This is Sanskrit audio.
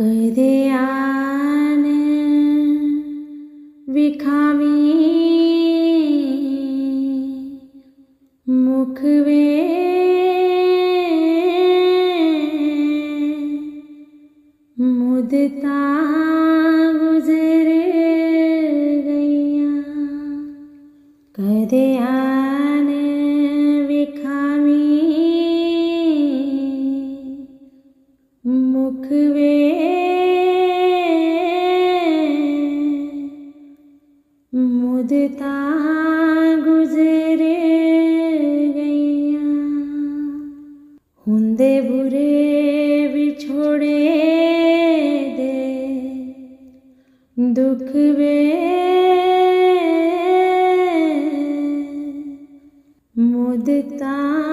कदयान के मुखवे। मुदता गुजर गे कदयान विखावी मुखवे। गुजरे हुंदे बुरे बिछोड़े दे। दुख वे मुदता